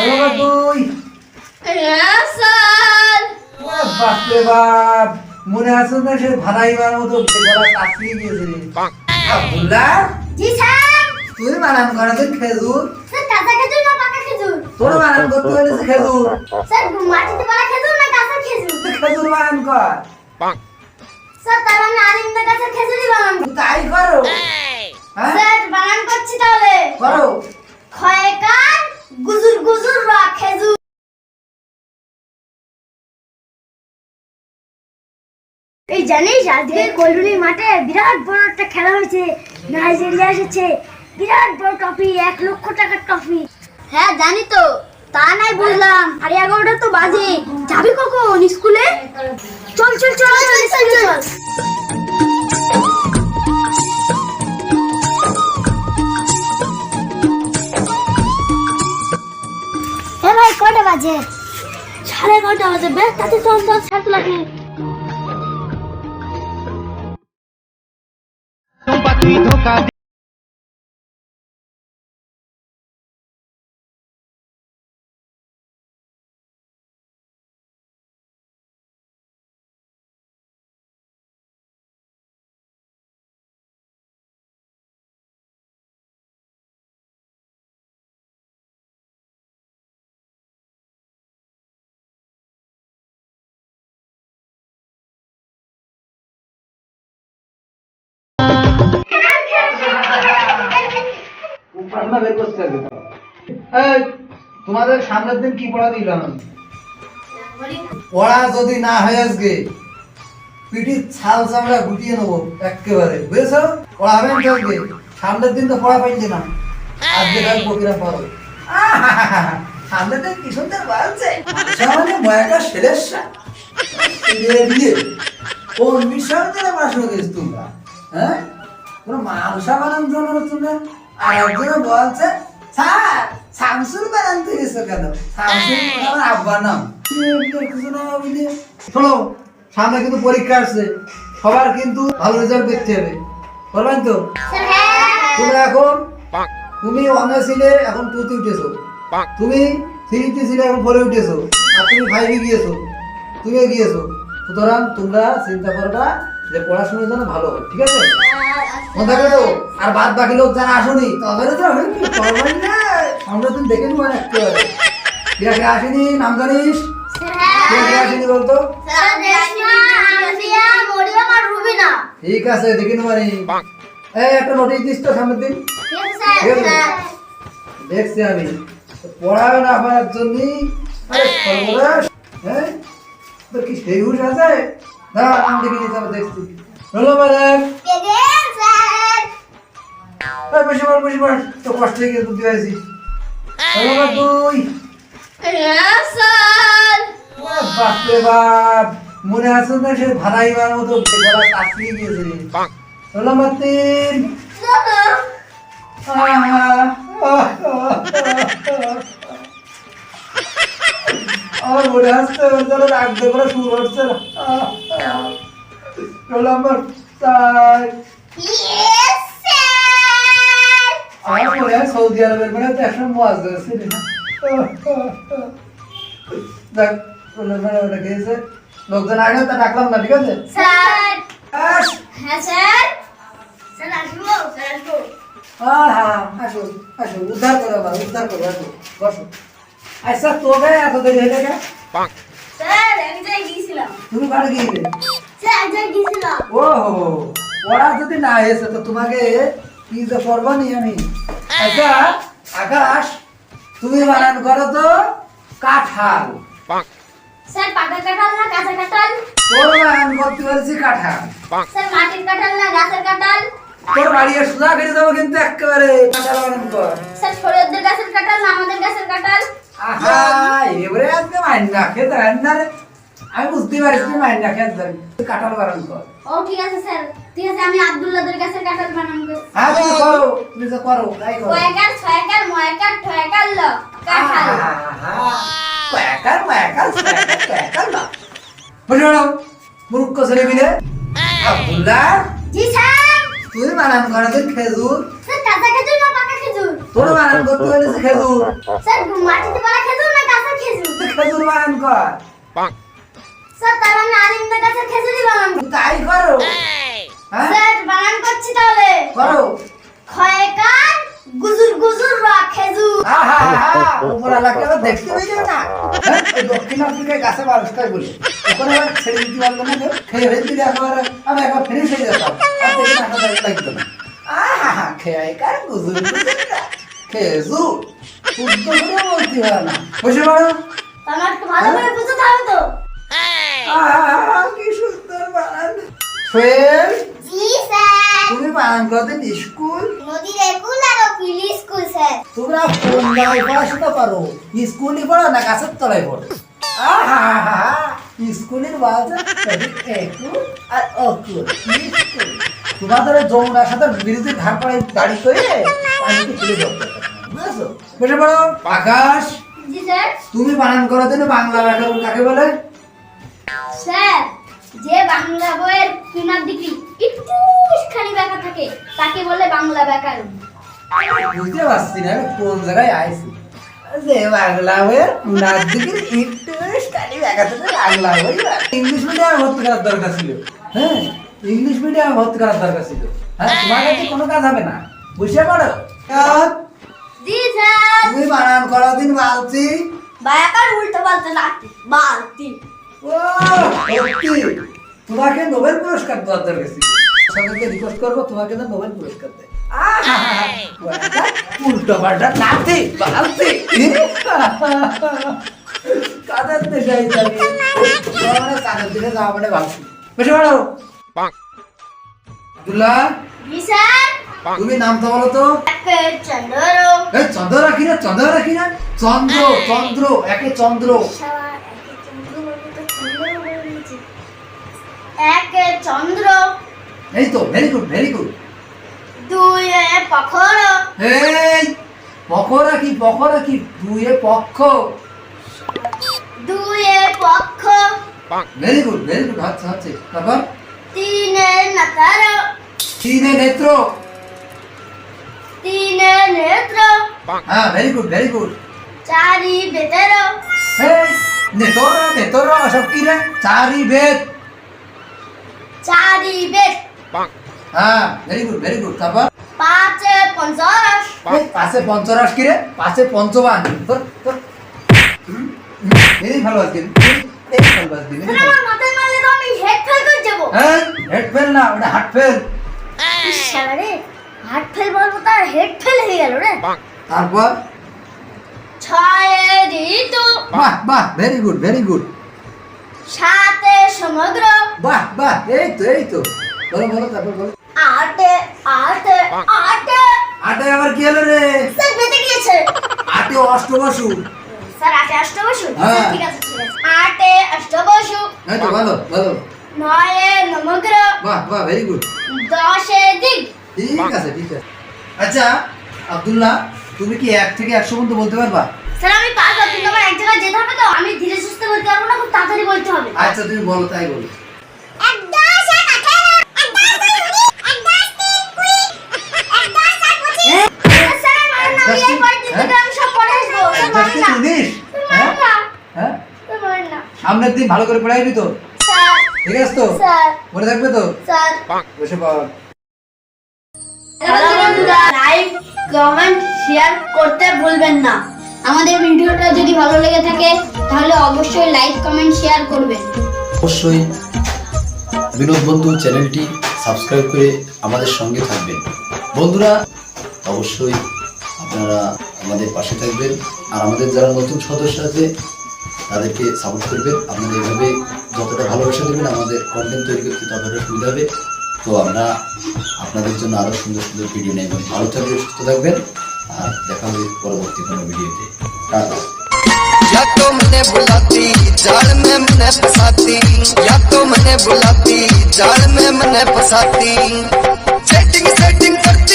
তুই বাপরে বাপ মনে আছে না সে ভাড়াইবার মতো গলা কাশিয়ে গিয়েছে? রে আব্দুল্লাহ? জি স্যার। তুই খেজুর? স্যার কাঁচা খেজুর না পাকা খেজুর? তোর বানান করতে পেরেছে খেজুর? স্যার মাটিতে পাড়া খেজুর না কাঁচা খেজুর? খেজুর বানান কর। স্যার তার মানে আরিন্দা গাছের খেজুরই বানান। তাই করো। হ্যাঁ? স্যার বানান করছি তাহলে। করো। খয়ে কান গুজুর গুজুর রা খেজুর। এই জানিস আজকে কল্লুনি মাঠে বিরাট বড় একটা খেলা হয়েছে নাইজেরিয়া এসেছে। বিরাট বড় ট্রফি এক লক্ষ টাকার ট্রফি। হ্যাঁ জানি তো তা নাই বুঝলাম আর এগারোটা তো বাজে। যাবি কখন স্কুলে? চল চল চল চল চল চল। বাজে সাড়ে এগারোটা বাজে বেশ তাতে চল চল ছাড়তে লাগে পাটনা বের করতে হবে এই তোমাদের সামনের দিন কি পড়া দিলাম পড়া যদি না হয় আজকে পিঠির ছাল চামড়া গুটিয়ে নেব একেবারে বুঝেছ? পড়া হবে না আজকে? সামনের দিন তো পড়া পাইলে না। আজকে কাল বকিরা পারো সামনের দিন কি সুন্দর বলছে সামনে ময়াটা সেরেসা দিয়ে। কোন বিষয় পড়াশোনা করিস তোমরা হ্যাঁ? কোনো মাংসা জন্য? তোমরা আর একজনে বলছে স্যার বানান কেন আমার নাম কিছু না বুঝলি। শোনো সামনে কিন্তু পরীক্ষা আসছে। সবার কিন্তু ভালো রেজাল্ট হবে। তো? হ্যাঁ। তুমি এখন তুমি ওয়ানে ছিলে এখন টুতে উঠেছো। তুমি থ্রিতে ছিলে এখন ফোরে উঠেছো। আর তুমি ফাইভে গিয়েছো। তুমিও গিয়েছো। সুতরাং তোমরা চিন্তা করবা যে পড়াশোনার জন্য ভালো হবে, ঠিক আছে? আর বাদ বাকি লোক যারা আসুনি তাদের তো হবে কি? করবেন না আমরা তুমি দেখে নেব কে আসেনি? নাম জানিস? আসেনি বলতো? ঠিক আছে, দেখে নেব একটা দিন। দেখছি আমি। পড়াবে না হ্যাঁ? দেখছি। এই বেশি বার বেশি বার তো কষ্ট হয়ে গেছে বুঝতে পারছি তুই বাপরে বাপ মনে আছে না সে ভাড়াইবার মতো গলা কাশিয়ে গিয়েছে? হলো মাতিন আমার মনে আসছে ওর রাখতে করে শুরু হচ্ছে না। স্যার আমার মনে হয় সৌদি আরবের মানে তো একসময় মাছ ধরেছে দেখ রোল নাম্বার ওটা খেয়েছে। লোকজন আগে তা ডাকলাম না ঠিক আছে? স্যার! হ্যাঁ স্যার? স্যার আসব স্যার আসব। হ্যাঁ হ্যাঁ আসো আসো উদ্ধার করো আবার উদ্ধার করো আসো বসো। আচ্ছা তোকে এত দেরি হয়ে গেছে? স্যার গিয়েছিলাম। তুমি গিয়েছিলে? গিয়েছিলাম। যদি না এসে তো তোমাকে কি যে করব নি আমি? আচ্ছা আকাশ তুমি বানান করো তো কাঁঠাল। স্যার পাকা কাঁঠাল না কাঁচা কাঁঠাল? তোর বানান করতে পারছি কাঁঠাল। স্যার মাটির কাঁঠাল না গাছের কাঁঠাল? তোর বাড়ি সোজা করে দেবো কিন্তু একেবারে কাঁঠাল বানান কর। স্যার সৈয়দদের গাছের কাঁঠাল না আমাদের গাছের কাঁঠাল? আহা এবারে আজকে মাইন না আমি বুঝতে পারছি মাইন রাখে দেন। কাঁঠাল বানান কর। ও ঠিক আছে স্যার। ঠিক আছে আমি আব্দুল্লাহদের গাছের কাঁঠাল বানাবো হ্যাঁ তুমি করো তুমি তো করো তাই করো। কয়েকার ছয়কার ময়কার ঠয়কার ল কাঁঠাল কয়েকার কয়েকার কয়েকার না বুঝে ম্যাডাম মূর্খ ছেলে মিলে। আব্দুল্লাহ জি স্যার। তুই বানান করাতে খেজুর? স্যার কাঁচা খেজুর না পাকা খেজুর? তোর বানান করতে বলেছে খেজুর? স্যার মাটিতে পাড়া খেজুর না গাছের খেজুর? খেজুর বানান কর। স্যার তাহলে আমি আলিমদা গাছের খেজুরই বানান তাই করো। হ্যাঁ স্যার বানান করছি তাহলে। করো। খয়কার গুজুর গুজুর রা খেজুর। আহা উপর আবার দেখতে পেয়ে না। হ্যাঁ, দক্ষিণ আফ্রিকায় গাছে বারোশ খায় বলে। ওখানে আবার ছেড়ে দিতে পারল না খেয়ে হয়ে দিলে একেবারে আমি একবার ফিনিশ হয়ে যেতাম আর দেখি না আমার লাগতো না আহা খেয়ে কার গুজুর গুজুরটা খেজুর। শুদ্ধ করে বলতে হয় না। বসে পড়ো। আমার একটু ভালো করে বুঝতে হবে তো। আহা কি সুন্দর বানান। ফ্রেন্ড জি স্যার তুমি বানান করতেন স্কুল? স্যার। তোমরা কোন পড়াশোনা পারো স্কুলে পড়ো না গাছের তলায় পড়ো? আহা স্কুলের আর স্কুল। তোমাদের সাথে বিরুদ্ধে ধার গাড়ি করে পানিতে তুলে বুঝেছ? বসে পড়ো আকাশ। জি স্যার। তুমি বানান করো দেন বাংলা ব্যাকরণ কাকে বলে? স্যার। যে বাংলা বইয়ের কিনার দিকে একটু খালি ব্যাখ্যা থাকে তাকে বলে বাংলা ব্যাকরণ। বুঝতে পারছি না আমি কোন জায়গায় আইছি। যে বাংলা বইয়ের উনার দিকে একটু বাংলা বই ইংলিশ মিডিয়ামে ভর্তি করার দরকার ছিল। হ্যাঁ ইংলিশ মিডিয়ামে ভর্তি করার দরকার ছিল। হ্যাঁ তোমার কাছে কোনো কাজ হবে না। বুঝতে পারো? জি স্যার। তুমি বানান করা দিন বালতি? ব্যাকরণ উল্টো পাল্টে বালতি। তোমাকে নোবেল পুরস্কার দেওয়ার দরকার ছিল। রিকোয়েস্ট করব তোমাকে তো নোবেল পুরস্কার দেয়। উল্টো পাল্টা নাতি বালতি। কাদের দেশে মানে কাদের দেশে যাওয়া মানে ভাবছি বেশি বড়। আব্দুল্লাহ? তুমি নাম তো। বলো তো চন্দ্র চন্দ্র রাখি না চন্দ্র রাখি না। চন্দ্র চন্দ্র একে চন্দ্র। একে চন্দ্র এই তো ভেরি গুড ভেরি গুড দুই পখর। এই পকরা কি পকরা কি? দুয়ে পক্ষ। দুই পক্ষ। ভেরি গুড ভেরি গুড হচ্ছে হচ্ছে তারপর? তিনে নাতার। তিনে নেত্র। তিনে নেত্র। হ্যাঁ ভেরি গুড ভেরি গুড চারি বেতের। এই নেতর নেতর সব কি রে? চারি বেদ হ্যাঁ ভেরি গুড ভেরি গুড তারপর? পাঁচে পঞ্চরস এই পাশে পঞ্চরাস কি রে? পাশে পঞ্চবান। তোর তোর। হুম, হুম, এই ভালো আজকে এই ভালো আজকে এই তাহলে ভালো। আমার মাথায় মারলে তো আমি হেড ফেল করে যাব। এই হেড ফেল না ওটা হার্ট ফেল শালা রে হার্ট ফেল বলব তার হেড ফেল হয়ে গেল রে। তারপর? ছয়ে ঋতু বাহ বাহ ভেরি গুড ভেরি গুড সাতে সমুদ্র। বাহ বাহ এই তো এই তো। বলো বলো তারপর বলো। আটে আটে আটে। আটে আবার কি হলো রে? স্যার বেঁধে গিয়েছে। আটে অষ্টবসু। স্যার আটে অষ্টবসু? হ্যাঁ। ঠিক আছে ঠিক আছে। আটে অষ্টবসু। এই তো বলো বলো। নয়ে নমগ্র বাহ বাহ ভেরি গুড দশে দিক। ঠিক আছে ঠিক আছে। আচ্ছা আব্দুল্লাহ তুমি কি এক থেকে একশো পর্যন্ত বলতে পারবা? স্যার আমি পারব কিন্তু আমার এক জায়গায় যেতে হবে তো। আমি ধীরে সুস্থে বলতে পারব না খুব তাড়াতাড়ি বলতে হবে। আচ্ছা তুমি বলো তাই বলো। হ্যাঁ? হ্যাঁ সামনের দিন ভালো করে পড়াইবি তো? ঠিক আছে তো? স্যার। মনে থাকবে তো? স্যার। বসে পড়। লাইক কমেন্ট শেয়ার করতে ভুলবেন না। আমাদের ভিডিওটা যদি ভালো লেগে থাকে, তাহলে অবশ্যই লাইক কমেন্ট শেয়ার করবেন। অবশ্যই বিনোদ বন্ধু চ্যানেলটি সাবস্ক্রাইব করে আমাদের সঙ্গে থাকবেন। বন্ধুরা, অবশ্যই আপনারা আমাদের পাশে থাকবেন আর আমাদের যারা নতুন সদস্য আছে, তাদেরকে সাপোর্ট করবেন। আপনারা এভাবে যতটা ভালোবাসা দেবেন, আমাদের কন্টেন্ট তৈরি করতে ততটা সুবিধা হবে। তো আমরা আপনাদের জন্য আরও সুন্দর সুন্দর ভিডিও নেবেন ভালো থাকবেন, সুস্থ থাকবেন। আর দেখা হবে পরবর্তী কোনো ভিডিওতে টাটা या तो मने बुलाती जाल में मने फसाती या तो मने बुलाती जाल में मने फसाती सेटिंग सेटिंग